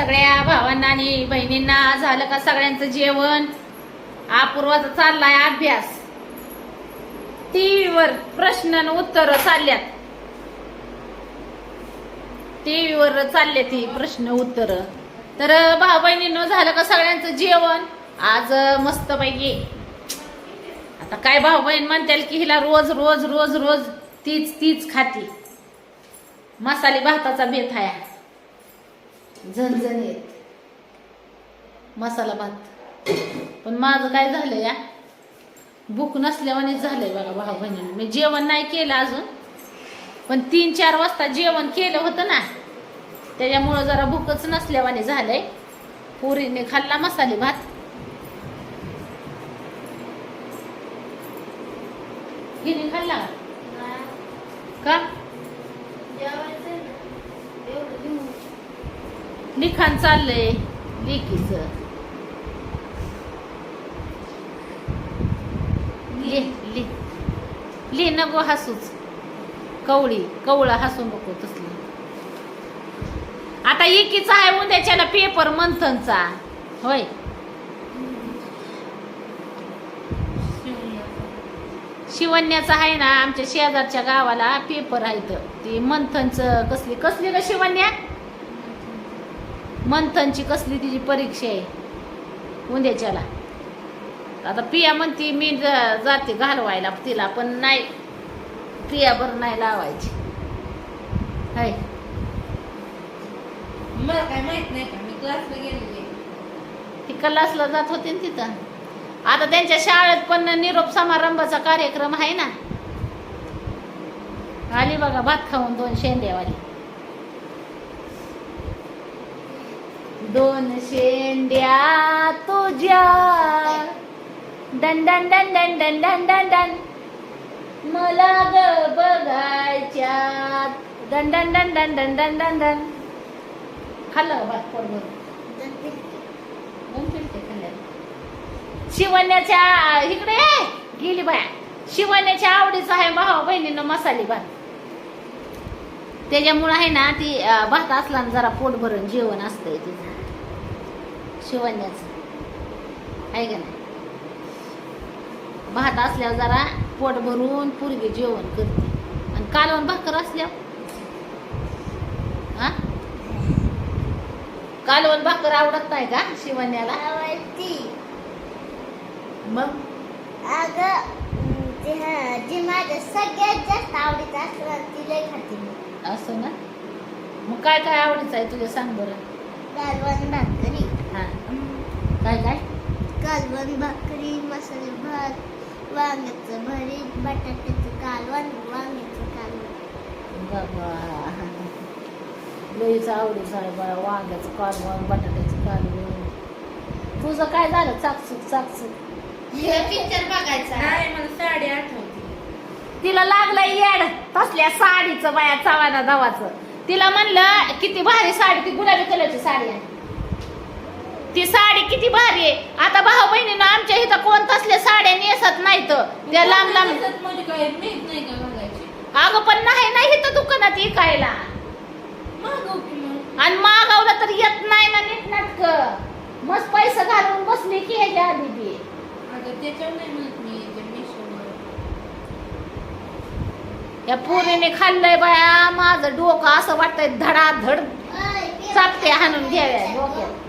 सगळ्या भावांना आणि बहिणींना झालं का सगळ्यांचं जेवण? अपूर्वाचा चाललाय अभ्यास. टीव्हीवर प्रश्न उत्तर चालल्यात. टीव्हीवर चालले ती प्रश्न उत्तर. तर भाऊ बहिणींनो झालं का सगळ्यांचं जेवण? आज मस्त पैकी आता काय भाऊ बहीण म्हणतील की हिला रोज रोज रोज रोज तीच तीच खाती. मसाले भाताचा बेत आहे. झणझणीत. मसाला भात. पण माझं काय झालं या भूक नसल्यावानीच झालंय बघा भाऊ बहिणीनं. मी जेवण नाही केलं अजून पण तीन चार वाजता जेवण केलं होतं ना त्याच्यामुळं जरा भूकच नसल्यावानी झालंय. पुरीने खाल्ला मसाले भात. हिने खाल्ला? का? लिखाण चाललंय. लेकीच ले ले. ले नको हसूच. कवळी कवळा हसू नको तसली. आता एकीचा आहे उद्याच्याला पेपर मंथनचा. होय. शिवण्याचा आहे ना आमच्या शेजारच्या गावाला पेपर आहे तर. ते मंथनचं कसली कसली ग शिवण्या मंथनची कसली तिची परीक्षा आहे? उद्याच्याला. आता पिया म्हणती मी जाते घालवायला तिला पण नाही पियाभर नाही लावायची. हाय. मला काय माहीत नाही का मी क्लासला गेलेले ती कलासला जात होते ना तिथं. आता त्यांच्या शाळेत पण निरोप समारंभाचा कार्यक्रम आहे ना? आली बघा भात खाऊन दोन शेंड्यावाली. दोन शेंड्या तुझ्या डन डन डन डन डन डन डन डन मला ग बघायच्या डन डन डन डन डन डन डन डन खाल्लं भात. दोन पिलटे खाल्ले. शिवण्याच्या इकडे. गेली बाया शिवण्याच्या आवडीचा आहे भावा बहिणीनं मसाले भात त्याच्यामुळं आहे ना ती भात असला ना जरा पोट भरून जेवण असतंय तिचं शिवण्याचं. आहे का नाही? भात असल्यावर जरा पोट भरून पुरगी जेवण करते. आणि कालवण भाकर असल्यावर? हा? कालवण भाकर आवडत नाही का शिवण्याला? मग? जी माझ्या सगळ्यात जास्त आवडीचं असलं ती लय खाते. असं ना? मग काय काय आवडीचं आहे तुझ्या सांग बरं. कालवण भाकरी काय काय? कालवण भाकरी मसाले भात वांग्याचं भरीत बटाट्याचं कालवण वांग्याचं कालवण. बाबा. लईच आवडीचं आहे बा वांग्याचं कालवण बटाट्याचं कालवण. तुझं काय झालं? चाकचूक चाकचूक. पिक्चर बघायचा मला साडी आठवते. तिला लागलंय येड. तसल्या साडीचं बाया चव्हाना धावाचं तिला म्हणलं किती भारी साडी ती गुलाबी कलरची साडी आहे. ती साडी किती भारी आहे. आता भाऊ बहिणीनं आमच्या इथं कोण तसल्या साड्या नेसत नाहीत. त्या लांब लांब दिसत म्हणजे काय? माहीत नाही का बघायची? अगं पण नाही नाही इथं दुकानात इकायला मागव की मग. आणि मागवलं तर येत नाही ना नीट नाटक. मस्त पैसे घालून बसली की ह्याच्या आधी बी. अगं त्याच्यावर नाही म्हणत मी ते मिशोवर. या पोरीने खाल्लंय बाया माझं डोकं असं वाटतंय धडाधड. चापटे हाणून घ्याव्या डोक्यात.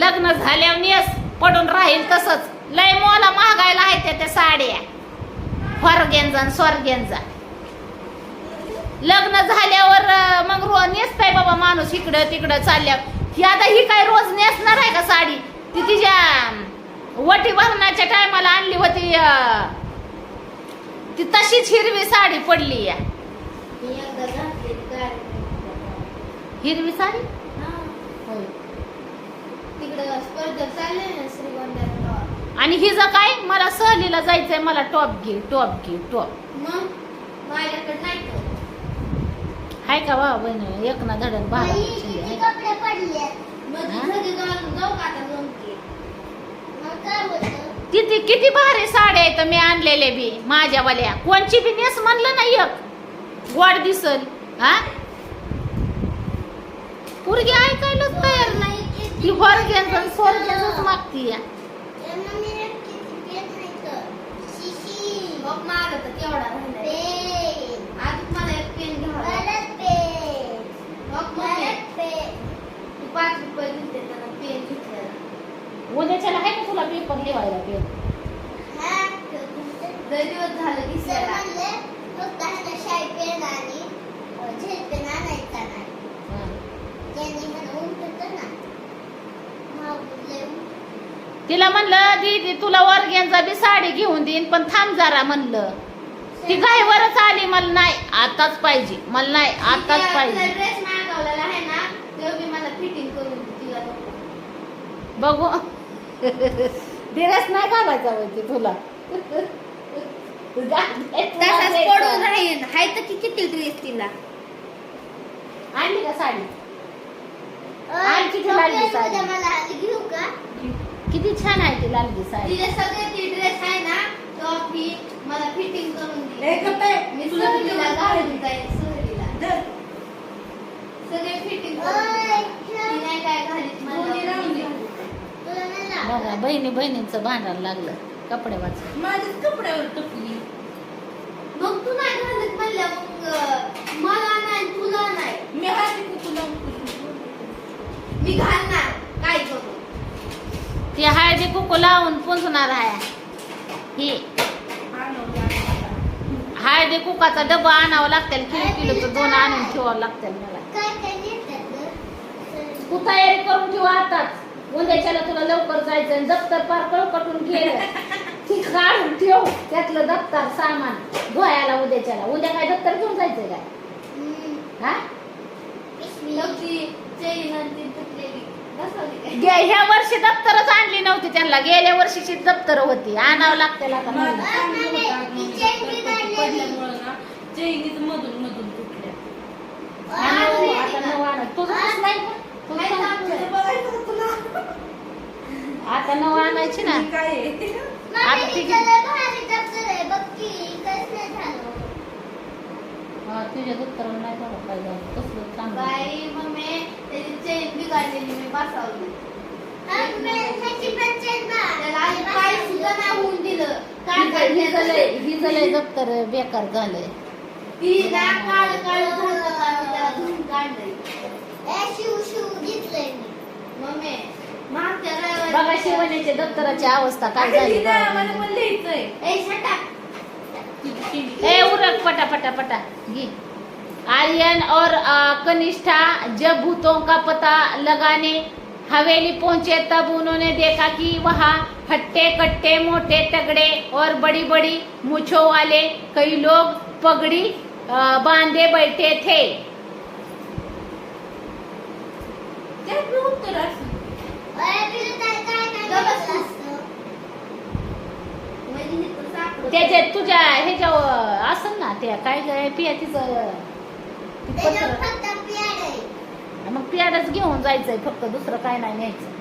लग्न झाल्यावर नेस पडून राहील तसंच. लय मोला महागायला आहेत त्या त्या साड्या. फॉरग्यांचा आणि स्वर्ग्यांचा लग्न झाल्यावर मग रो नेसताय बाबा माणूस इकडं तिकडं चालल्यावर. ही आता ही काय रोज नेसणार आहे का साडी? ती तिच्या वटी भरण्याच्या टायमाला आणली होती ती तशीच हिरवी साडी पडली या. हिरवी साडी. होय. तिकडं स्पर्धा चालले ना श्रीगोंद्यात आणि हिचं काय मला सहलीला जायचंय मला टॉप घे टॉप घे टॉप. मग? माझ्याकडे नाही तर. हाय का वा बहिण? एक ना धडन बारा किती कपडे पडले? मग हा? घरी जाऊन जाऊ का आता जमते मग काय होतं? किती किती भारी साड्या आहेत मी आणलेले बी माझ्यावाल्या. कोणची बी नेस म्हणलं ना एक. गोड दिसल हा? पोरगी ऐकायलाच तयार नाही. ती वर्ग्यांचं स्वर्ग्यांच मागती या. पेन. Pen pen. उद्याच्याला आहे का तुला पेपर लिहायला पेपर लय दिवस झालं शाई पेन आणि झेल पेन आणायचा नाही. त्यांनी मला उमटतं ना. मग लय उमटतं. तिला म्हणलं दीदी तुला वर्ग्यांचा बी साडी घेऊन देईन पण थांब जरा म्हणलं. ती गायवरच आली मला नाही आताच पाहिजे मला नाही आताच पाहिजे. बघू. ड्रेस नाही घालायचा होती तुला. तसाच पडून हाय तर की किती ड्रेस तिला? आणली का साडी? आणखी ती साडी. किती छान आहे ती लालगी साडी. तिला सगळे ती ड्रेस आहे ना तो ती मला फिटिंग करून दिली. मी तुला सहलीला किती घालून जाईल सहलीला धर. सगळे फिटिंग नाही काय घालीत. बघा बहिणी बहिणींचं भांडण लागलं. कपडे वाच माझ्याच कपड्यावर टपली. मग तू नाही घालत म्हणल्या मग मला नाही तुला नाही मी हाती तुला मी घालणार. काय ती हळदी कुकू लावून पुंजणार आहे. ही. हळदी कुकाचा डबा आणावं लागतील किलो किलोचं दोन आणून ठेवावं लागतील मला. काय काय नेतात तू तयारी करून ठेवा आताच उद्याच्याला तुला लवकर जायचं आणि दप्तर पार कळकटून घे. ती काढून ठेव. त्यातलं दप्तर सामान. धुवायला उद्याच्याला. उद्या काय दप्तर घेऊन जायचंय काय? हा? गे- ह्या वर्षी दप्तरच आणली नव्हती त्यांना गेल्या वर्षीची दप्तर होती आणावं लागतील आता चैनीच मधून मधून तुटल्या आणू, नवं आणू. तुझं तसं नाही का? तुझं काय सांग. सांगू? बघायचं का तुला आता नवं आणायची ना काय आहे? आता मम्मी, ती- तुझ्या नाही कसलं चांगलं? बाई त्याची चैन मी बसवली. त्याला आधी पाय सुद्धा नाही होऊन दिलं. काय लय- लय दप्तर बेकार झालंय. ती ना काळ काळ झालं का मी त्याला धुवून काढलंय. शिव शिव घेतलंय मी. मम्मी मागच्या रविवारी बघा शिवण्याच्या दप्तराची अवस्था काय झाली. मला पण लिहायचंय ए? ए उरक पटा पटा पटा घे आर्यन और कनिष्ठा जब भूतों का पता लगाने हवेली पहुँचे, तब उन्होंने देखा कि वहाँ हट्टे कट्टे, मोटे तगड़े और बड़ी बड़ी मूछों वाले कई लोग पगड़ी बांधे बैठे थे। उत्तर असं. त्याच्या तुझ्या ह्याच्या असेल ना त्या काय काय पिया तिचं ती मग पियाडच घेऊन जायचंय फक्त दुसरं काय नाही न्यायचं.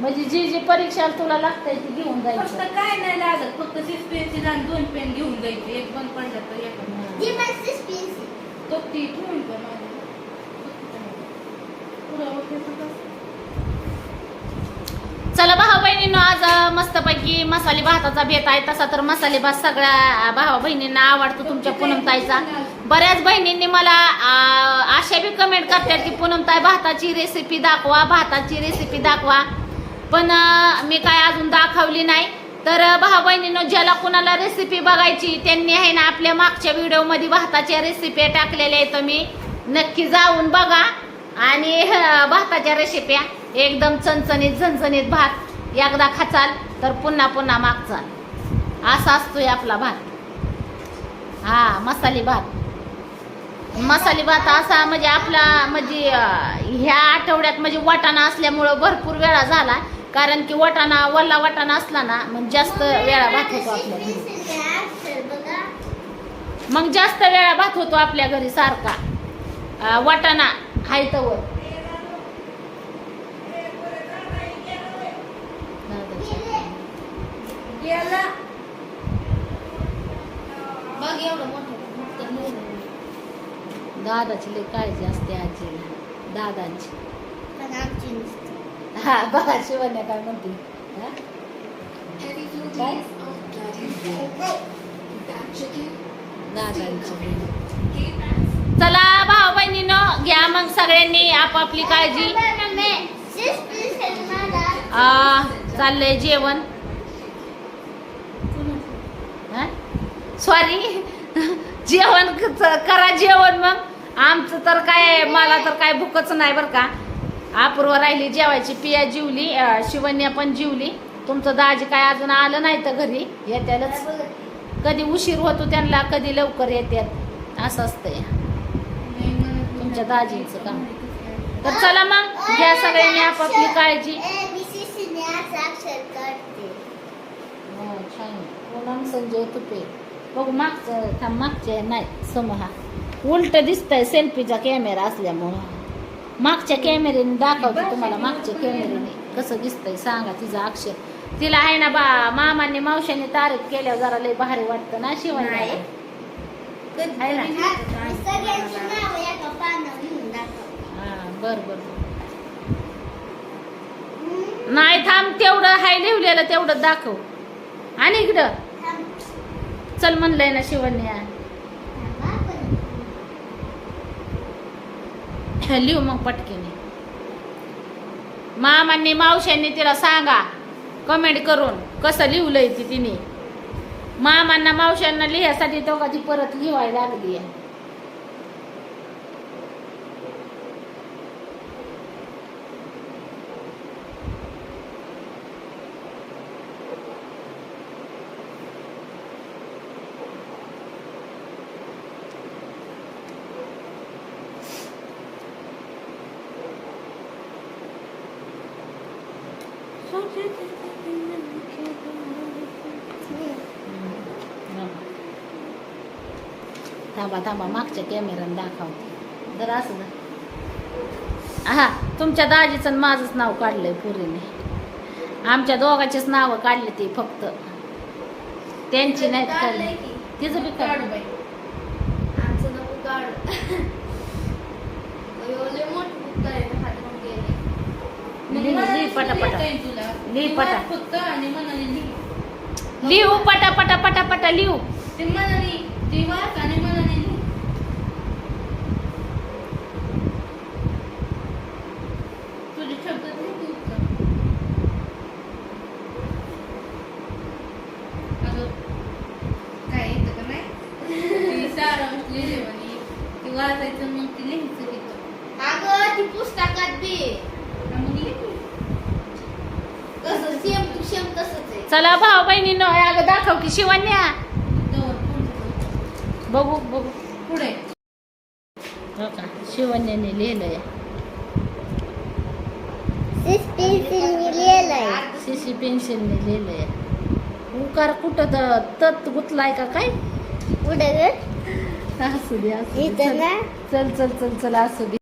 म्हणजे जी जी परीक्षा तुला लागते ती घेऊन फक्त जायचं काय नाही लागत फक्त सिक्स पेन्सिल आणि दोन पेन घेऊन जायचे. एक बंद पडलं तर एक तो ती ठेवून पुढं होते तसं. चला भाऊ बहिणींनो आज मस्तपैकी मसाले भाताचा भेट आहे. तसा तर मसाले भात सगळ्या भावा बहिणींना आवडतो तुमच्या पूनमताईचा बऱ्याच बहिणींनी मला अशा बी कमेंट करतात की पूनमताई भाताची रेसिपी दाखवा भाताची रेसिपी दाखवा. पण मी काय अजून दाखवली नाही. तर भाऊ बहिणीनं ज्याला कुणाला रेसिपी बघायची त्यांनी आहे ना आपल्या मागच्या व्हिडिओमध्ये भाताच्या रेसिपी टाकलेल्या आहेत मी. नक्की जाऊन बघा. आणि ह, भाताच्या रेसिप्या एकदम चणचणीत झणझणीत भात. एकदा खाचाल तर पुन्हा पुन्हा मागचाल असा असतोय आपला भात. हा मसाले भात. मसाले भात असा म्हणजे आपला म्हणजे ह्या आठवड्यात म्हणजे वाटाणा असल्यामुळं भरपूर वेळा झाला. कारण की वाटाणा वल्ला वाटाणा असला ना मग जास्त वेळा भात होतो आपल्या घरी. मग जास्त वेळा भात होतो आपल्या घरी सारखा. वाटाणा हाय तवर. बघ एवढं मोठं दादाची लई काळजी असते आजीला. दादांची. हा बघा शिवण्या काय म्हणते. काय? चला भाऊ बहिणीनं घ्या मग सगळ्यांनी आपापली काळजी. चाललंय जेवण. सॉरी जेवण क- करा जेवण मग. आमचं तर काय मला तर काय भूकच नाही बरं का. अपूर्व राहिली जेवायची पिया जिवली अं, शिवण्या पण जिवली. तुमचं दाजी काय अजून आलं नाही तर घरी येत्यालच. कधी उशीर होतो त्यांना कधी लवकर येतात असं असतंय. तुमच्या दाजींचं काम. तर चला मग घ्या सगळ्यांनी आपापली काळजी. करते हो, पूनम संजय तुपे बघू मागचं थांब मागचे नाही समहा उलट दिसतंय सेल्फीचा कॅमेरा असल्यामुळं. मागच्या कॅमेऱ्याने दाखवते तुम्हाला मागच्या कॅमेऱ्याने कसं दिसतंय सांगा तिचं अक्षर. तिला आहे ना बा मामांनी मावशाने तारीफ केल्यावर जरा लय भारी वाटतं ना शिवाय आहे हा बर बर. नाही थांब तेवढं हाय लिवलेलं तेवढं दाखव. आणि इकडं. चल म्हणलंय ना शिवण्या लिहू मग पटकीने. मामांनी मावश्यांनी तिला सांगा कमेंट करून कसं लिहलंय ती तिने. मामांना मावश्यांना लिहायसाठी तो का ती परत लिहायला लागली आहे. थांबा थांबा मागच्या कॅमेऱ्याने दाखवते जर असं ना हा तुमच्या दाजीचं आणि माझंच नाव काढलंय पुरीने. आमच्या दोघांचीच नावं काढली ती फक्त. त्यांची नाहीत काढलंय काढली. तिचं बी काढ. आमचं नको काढ. अयो, लिही, पटा. लिही, पटा. वाच फक्त आणि मनाने लिही. लिहू पटा पटा पटा पटा लिहू ते मनाने ते वाच आणि मनाने लिही. तुझे शब्द लिही तू उत्तर. अगं, काय येतं का नाही? ती सारांश लिहिली म्हणे. ते वाचायचं मग ते लिहायचं तिथं. अगं ती पुस्तकात बी हा, मग लिही तू. कसं सेम टू सेम तसंच आहे चला भाऊ बहिणीनं अगं दाखव की शिवण्या. बघू बघू. पुढे. हो का? शिवण्याने लिहिलंय. सीसी पेन्सिलने लिहिलंय. उकार कुठं तर तत गुतलाय का काय? पुढे असू दे असू दे. चल चल चल चल असू दे.